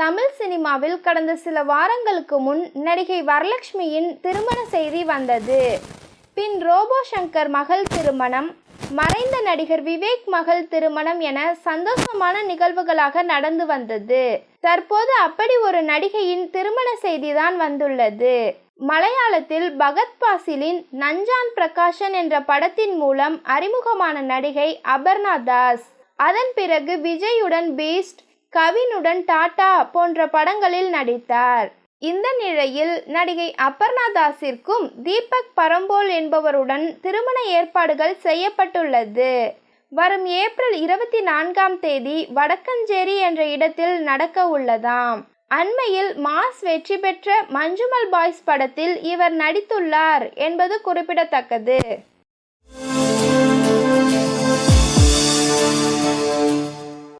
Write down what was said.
தமிழ் சினிமாவில் கடந்த சில வாரங்களுக்கு முன் நடிகை வரலட்சுமியின் திருமண செய்தி வந்தது. பின் ரோபோ சங்கர் மகள் திருமணம் மறைந்த நடிகர் விவேக் மகள் திருமணம் என சந்தோஷமான நிகழ்வுகளாக நடந்து வந்தது. தற்போது அப்படி ஒரு நடிகையின் திருமண செய்திதான் வந்துள்ளது. மலையாளத்தில் பகத் பாசிலின் நஞ்சான் பிரகாஷன் என்ற படத்தின் மூலம் அறிமுகமான நடிகை அபர்ணா தாஸ். அதன் பிறகு விஜயுடன் பீஸ்ட் கவினுடன் டாடா போன்ற படங்களில் நடித்தார். இந்த நிலையில் நடிகை அபர்ணா தாஸிற்கும் தீபக் பரம்போல் என்பவருடன் திருமண ஏற்பாடுகள் செய்யப்பட்டுள்ளது. வரும் ஏப்ரல் இருபத்தி நான்காம் தேதி வடக்கஞ்சேரி என்ற இடத்தில் நடக்க உள்ளதாம். அண்மையில் மாஸ் வெற்றி பெற்ற மஞ்சுமல் பாய்ஸ் படத்தில் இவர் நடித்துள்ளார் என்பது குறிப்பிடத்தக்கது.